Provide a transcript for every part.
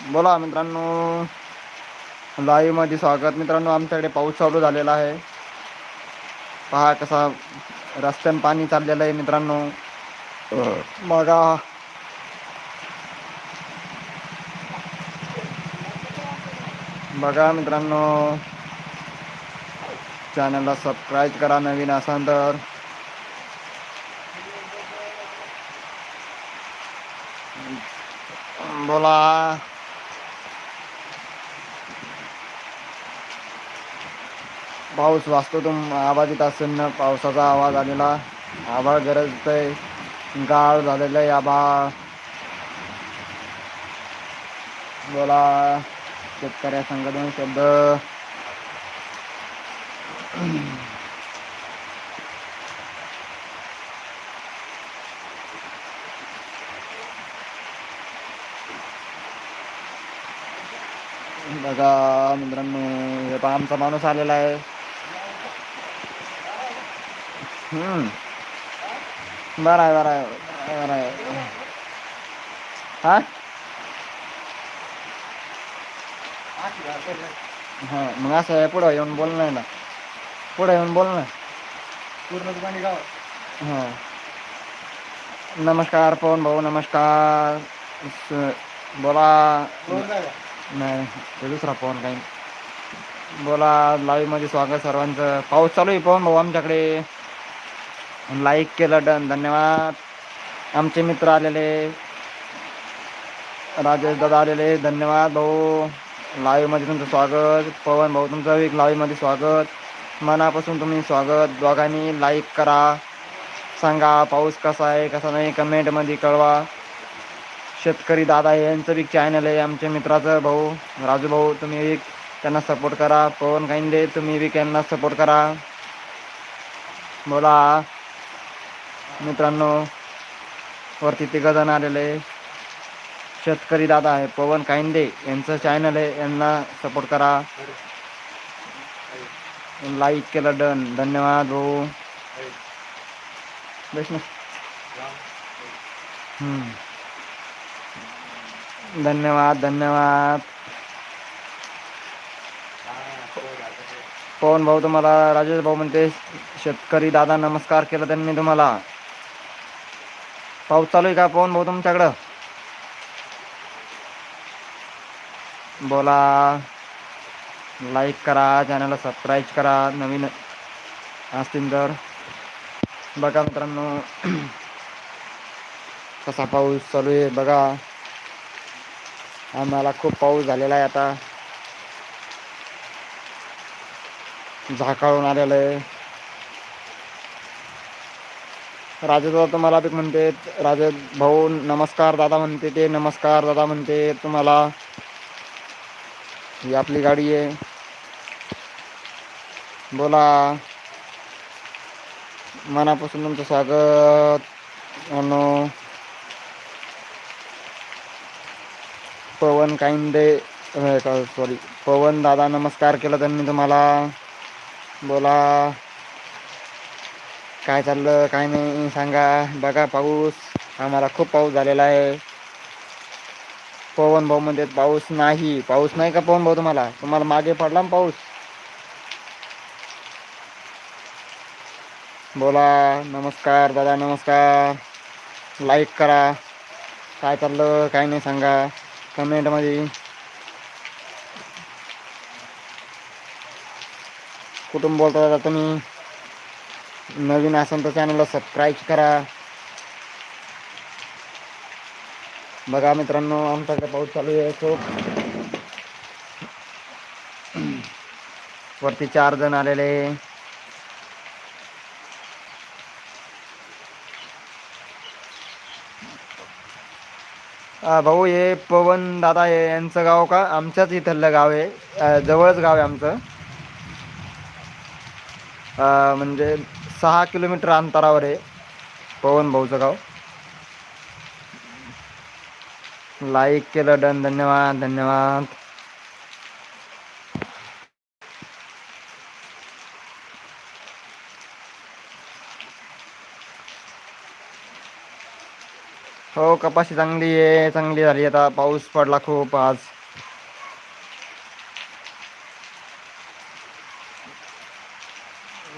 बोला मित्रांनो लाईव्हमध्ये स्वागत. मित्रांनो आमच्याकडे पाऊस चालू झालेला आहे. पहा कसा रस्त्याने पाणी चाललेलं आहे मित्रांनो. बघा. बघा मित्रांनो. चॅनलला सबस्क्राईब करा नवीन असाल तर. बोला. पाऊस वाचतो तुम आवाज येत असेल ना पावसाचा आवाज आलेला. आभाळ गरजतंय गाळ झालेलं आहे आभाळ बोला शेतकऱ्या संघटन शब्द. बघा मित्रांनो हे पहा आमचा माणूस आलेला आहे. बरं आहे बरं आहे बरं आहे. हा? हा मग असं आहे पुढं येऊन बोल नाही ना पुढं येऊन बोल ना. पूर्ण दुकानी गाव हा. नमस्कार पवन भाऊ नमस्कार. बोला. नाही ते दुसरा पवन काही. बोला लाईव्हमध्ये स्वागत सर्वांचं. पाऊस चालू आहे पवन भाऊ आमच्याकडे. लाईक केलं डन. धन्यवाद. आमचे मित्र आलेले राजेश दादा आलेले धन्यवाद भाऊ. लाईव्हमध्ये तुमचं स्वागत. पवन भाऊ तुमचं एक लाईव्हमध्ये स्वागत. मनापासून तुम्ही स्वागत. दोघांनी लाईक करा. सांगा पाऊस कसा आहे कसा नाही कमेंटमध्ये कळवा. शेतकरी दादा यांचं बी चॅनल आहे आमच्या मित्राचं भाऊ. राजू भाऊ तुम्ही एक त्यांना सपोर्ट करा. पवन काइंदे तुम्ही बी त्यांना सपोर्ट करा. बोला. मित्रांनो वरती तिघजण आलेले शेतकरी दादा आहे पवन काइंदे यांचं चॅनल आहे. यांना सपोर्ट करा. लाईक केलं डन धन्यवाद भाऊ. बेस ना. धन्यवाद धन्यवाद. पवन भाऊ तुम्हाला राजेश भाऊ म्हणते शेतकरी दादा नमस्कार केला त्यांनी तुम्हाला. पाऊस चालू आहे का पवन भाऊ तुमच्याकडं? बोला. लाईक करा चॅनलला सबस्क्राईब करा नवीन असतील तर. बघा मित्रांनो कसा पाऊस चालू आहे बघा. आम्हाला खूप पाऊस झालेला आहे आता. झाकाळून आलेलं आहे. राजे दादा तुम्हाला बी म्हणते राजे भाऊ नमस्कार दादा म्हणते ते नमस्कार दादा म्हणते तुम्हाला. ही आपली गाडी आहे. बोला. मनापासून तुमचं स्वागत. अनो. पवन काइंदे सॉरी पवन दादा नमस्कार केला त्यांनी तुम्हाला. बोला. काय चाललं काय नाही सांगा. बघा पाऊस. आम्हाला खूप पाऊस झालेला आहे. पवन भाऊ म्हणतात पाऊस नाही. पाऊस नाही का पवन भाऊ तुम्हाला? तुम्हाला मागे पडला ना पाऊस? बोला नमस्कार दादा नमस्कार. लाईक करा. काय चाललं काय नाही सांगा. कमेंटमध्ये कुठून बोलता दादा तुम्ही? नवीन असेल तर चॅनलला सबस्क्राईब करा. बघा मित्रांनो आमच्याकडे पाऊस चालू आहे. तो वरती चार जण आलेले भाऊ हे पवन दादा हे यांचं गाव का? आमच्याच इथलं गाव आहे. जवळच गाव आहे आमचं. म्हणजे सहा किलोमीटर अंतरावर आहे. पवन भाऊचं गाव. लाईक केलं डन धन्यवाद धन्यवाद. हो कपाशी चांगली आहे चांगली झाली. आता पाऊस पडला खूप आज.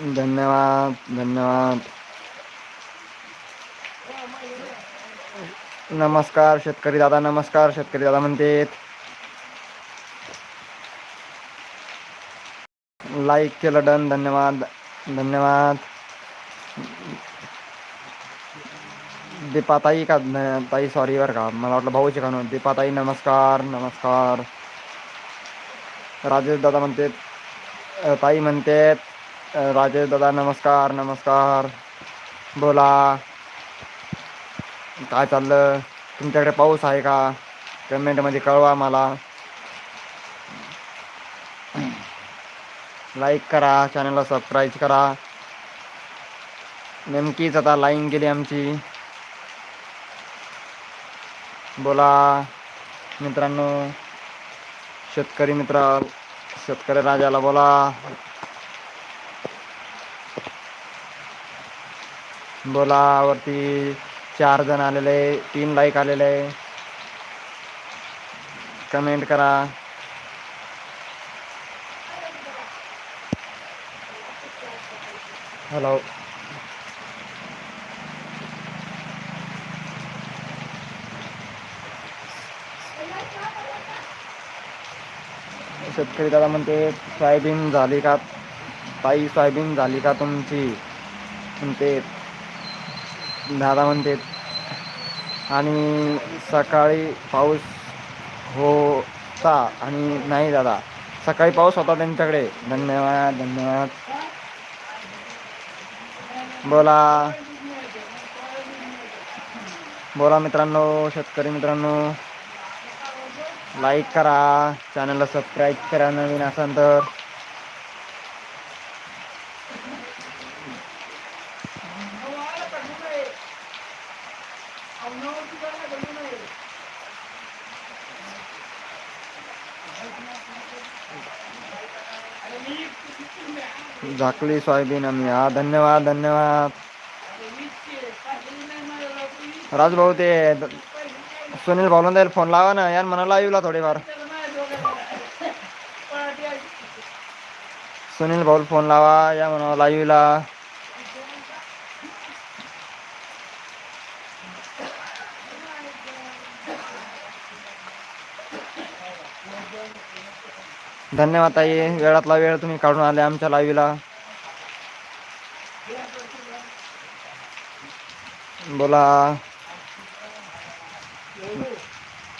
धन्यवाद धन्यवाद। नमस्कार शेतकरी दादा नमस्कार शेतकरी दादा म्हणते लाईक केलं डन धन्यवाद धन्यवाद। दीपाताई का ताई सॉरी बरं का मला वाटलं भाऊची का नव्हती। दीपाताई नमस्कार नमस्कार। राजेश दादा म्हणते अ, ताई म्हणते राजेश दादा नमस्कार नमस्कार. बोला. काय चाललं? तुमच्याकडे पाऊस आहे का? कमेंटमध्ये कळवा मला. लाईक करा चॅनलला सबस्क्राईब करा. नेमकीच आता लाईन गेली आमची. बोला मित्रांनो. शेतकरी मित्र शेतकरी राजाला बोला. बोलावरती चार जण आलेले तीन लाईक आलेले कमेंट करा. हॅलो शेतकरी दादा म्हणते सोयाबीन झाली का? ताई सोयाबीन झाली का तुमची? म्हणते दादा म्हणते आणि सकाळी पाऊस होता आणि नाही दादा सकाळी पाऊस होता त्यांच्याकडे. धन्यवाद धन्यवाद. बोला. बोला मित्रांनो शेतकरी मित्रांनो लाईक करा चॅनलला सबस्क्राईब करा नवीन असाल तर. झाकली सोयाबीन आम्ही. हा धन्यवाद धन्यवाद. राजभाऊ ते सुनील भाऊला फोन लावा ना. यार म्हणाला येऊला थोडेफार. सुनील भाऊला फोन लावा. या म्हणा लाईव्हला धन्यवाद ताई. वेळातला वेळ तुम्ही काढून आले आमच्या लाईव्हला. बोला.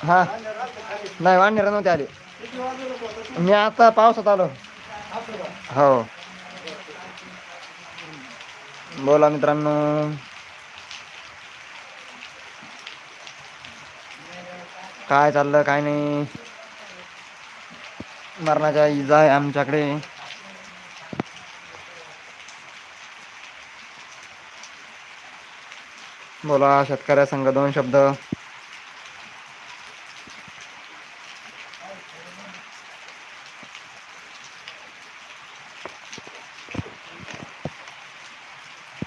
हा. नाही वाढणार नव्हते आले. मी आता पावसात आलो. हो. बोला मित्रांनो. काय चाललं काय नाही. मरणाच्या इजा आहे आमच्याकडे. बोला शेतकऱ्या संघ दोन शब्द.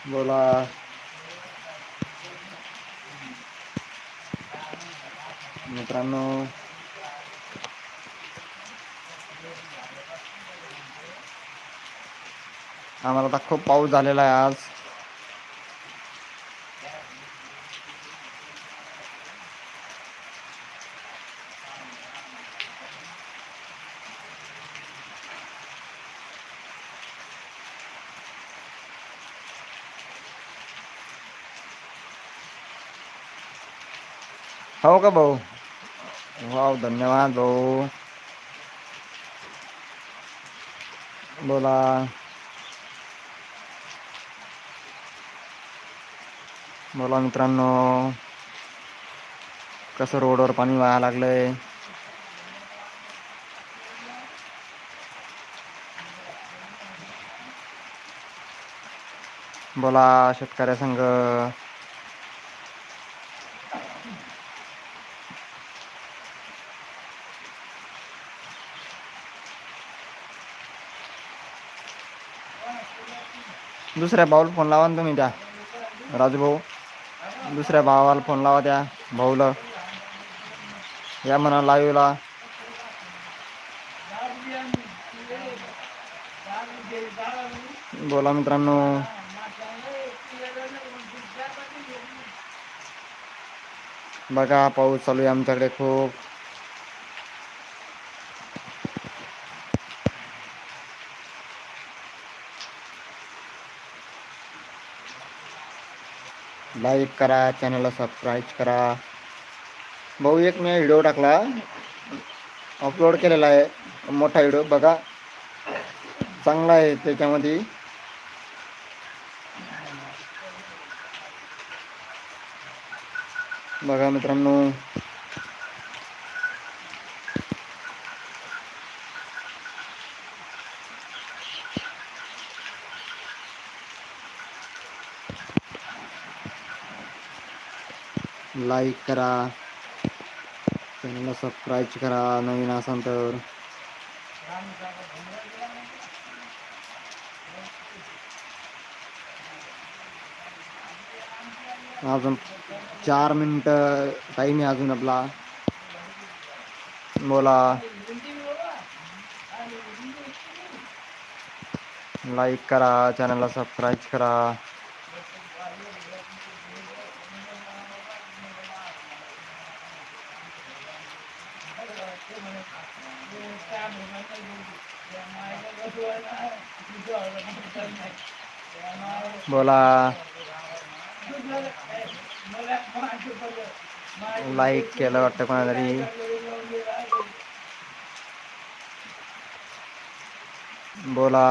बोला. मित्रांनो. आम्हाला आता खूप पाऊस झालेला आहे आज. हो का भाऊ? वाव धन्यवाद भाऊ. बोला. बोला मित्रांनो. कसं रोडवर पाणी व्हायला लागलंय? बोला शेतकऱ्या संघ. दुसऱ्या भाऊला फोन लावा ना तुम्ही त्या राजू भाऊ दुसऱ्या भावाला फोन लावा त्या भाऊला. या म्हणा लाईव्हला बोला मित्रांनो. बघा पाऊस चालू आहे आमच्याकडे खूप. लाईक करा चॅनलला सबस्क्राईब करा. भाऊ, एक मी व्हिडिओ टाकला. अपलोड केलेला आहे. मोठा व्हिडिओ बघा. चांगला आहे त्याच्यामध्ये. बघा मित्रांनो. लाईक करा. चॅनलला सबस्क्राईब करा नवीन असाल तर. अजून चार मिनटं टाईम आहे अजून आपला. बोला. लाईक करा चॅनलला सबस्क्राईब करा. बोला. लाईक केलं वाटतं कोणातरी. बोला.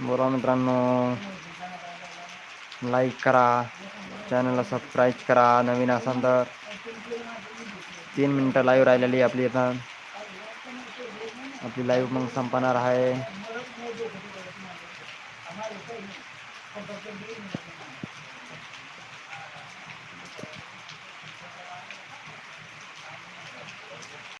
बोला मित्रांनो. लाईक करा. चॅनलला सबस्क्राईब करा. नवीन असाल तर. तीन मिनटं लाईव्ह राहिलेली आपली. आता आपली लाईव्ह मग संपणार आहे.